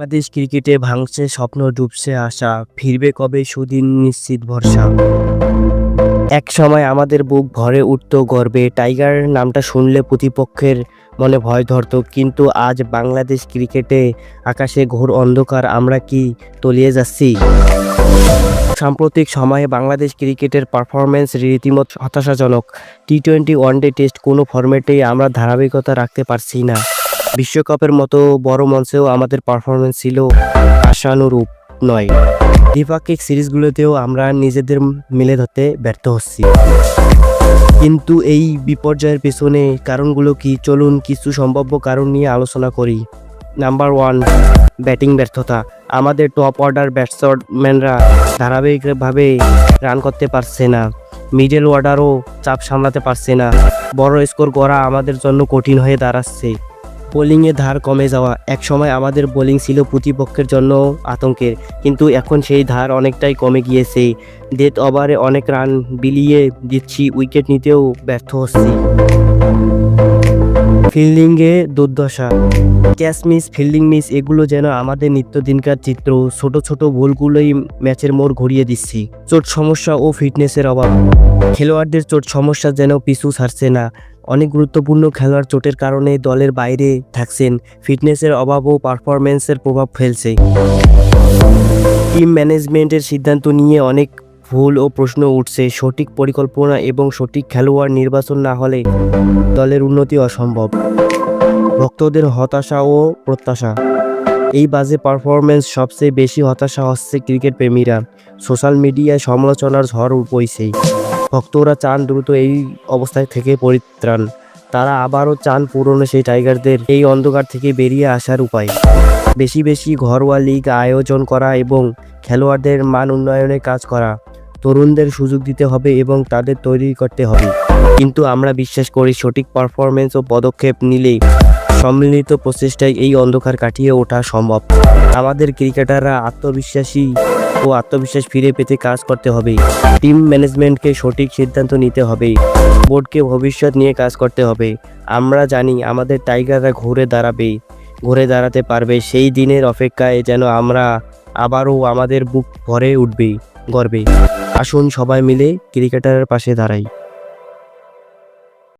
বাংলাদেশ ক্রিকেটে ভাঙছে, স্বপ্ন ডুবছে আশা। ফিরবে কবে সুদিন, নিশ্চিত ভরসা। এক সময় আমাদের বুক ভরে উঠত গর্বে। টাইগার নামটা শুনলে প্রতিপক্ষের মনে ভয় ধরত, কিন্তু আজ বাংলাদেশ ক্রিকেটে আকাশে ঘোর অন্ধকার, আমরা কি তলিয়ে যাচ্ছি? সাম্প্রতিক সময়ে বাংলাদেশ ক্রিকেটের পারফরমেন্স রীতিমত হতাশাজনক। টি টোয়েন্টি ওয়ানডে টেস্ট কোনো ফরম্যাটেই আমরা ধারাবাহিকতা রাখতে পারছি না। বিশ্বকাপের মতো বড় মঞ্চেও আমাদের পারফরমেন্স ছিল আশানুরূপ নয়। দ্বিপাক্ষিক সিরিজগুলোতেও আমরা নিজেদের মিলে ধরতে ব্যর্থ হচ্ছি। কিন্তু এই বিপর্যয়ের পেছনে কারণগুলো কি? চলুন কিছু সম্ভাব্য কারণ নিয়ে আলোচনা করি। নাম্বার ওয়ান ব্যাটিং ব্যর্থতা। আমাদের টপ অর্ডার ব্যাটসম্যানরা ধারাবাহিকভাবে রান করতে পারছে না। মিডল অর্ডারও চাপ সামলাতে পারছে না। বড় স্কোর করা আমাদের জন্য কঠিন হয়ে দাঁড়াচ্ছে। বোলিংয়ে ধার কমে যাওয়া। এক সময় আমাদের বোলিং ছিল প্রতিপক্ষের জন্য আতঙ্কের, কিন্তু এখন সেই ধার অনেকটাই কমে গিয়েছে। ডেথ ওভারে অনেক রান বিলিয়ে দিচ্ছি, উইকেট নিতেও ব্যর্থ হচ্ছি। ফিল্ডিংয়ে দুর্দশা। ক্যাচ মিস, ফিল্ডিং মিস, এগুলো যেন আমাদের নিত্যদিনকার চিত্র। ছোট ছোট ভুলগুলোই ম্যাচের মোড় ঘুরিয়ে দিচ্ছি। চোট সমস্যা ও ফিটনেসের অভাব। খেলোয়াড়দের চোট সমস্যা যেন পিছু ছাড়ছে না। অনেক গুরুত্বপূর্ণ খেলোয়াড় চোটের কারণে দলের বাইরে থাকছেন। ফিটনেসের অভাব ও পারফরমেন্সের প্রভাব ফেলছে। টিম ম্যানেজমেন্টের সিদ্ধান্ত নিয়ে অনেক ভুল ও প্রশ্ন উঠছে। সঠিক পরিকল্পনা এবং সঠিক খেলোয়াড় নির্বাচন না হলে দলের উন্নতি অসম্ভব। ভক্তদের হতাশা ও প্রত্যাশা। এই বাজে পারফরমেন্স সবচেয়ে বেশি হতাশা হচ্ছে ক্রিকেট প্রেমীরা। সোশ্যাল মিডিয়ায় সমালোচনার ঝড় বইছে। ভক্তরা চান দ্রুত এই অবস্থায় থেকে পরিত্রাণ। তারা আবারও চান পুরনো সেই টাইগারদের এই অন্ধকার থেকে বেরিয়ে আসার উপায়। বেশি বেশি ঘরোয়া লিগ আয়োজন করা এবং খেলোয়াড়দের মান উন্নয়নে কাজ করা, তরুণদের সুযোগ দিতে হবে এবং তাদের তৈরি করতে হবে। কিন্তু আমরা বিশ্বাস করি সঠিক পারফরমেন্স ও পদক্ষেপ নিলেই সম্মিলিত প্রচেষ্টায় এই অন্ধকার কাটিয়ে ওঠা সম্ভব। আমাদের ক্রিকেটাররা আত্মবিশ্বাসী ও আত্মবিশ্বাস ফিরে পেতে কাজ করতে হবে টিম ম্যানেজমেন্টকে সঠিক সিদ্ধান্ত নিতে হবে বোর্ডকে ভবিষ্যৎ নিয়ে কাজ করতে হবে আমরা জানি আমাদের টাইগাররা ঘুরে দাঁড়াবে ঘুরে দাঁড়াতে পারবে সেই দিনের অপেক্ষায় যেন আমরা আবারও আমাদের বুক ভরে উঠবে গর্বে আসুন সবাই মিলে ক্রিকেটারের পাশে দাঁড়াই।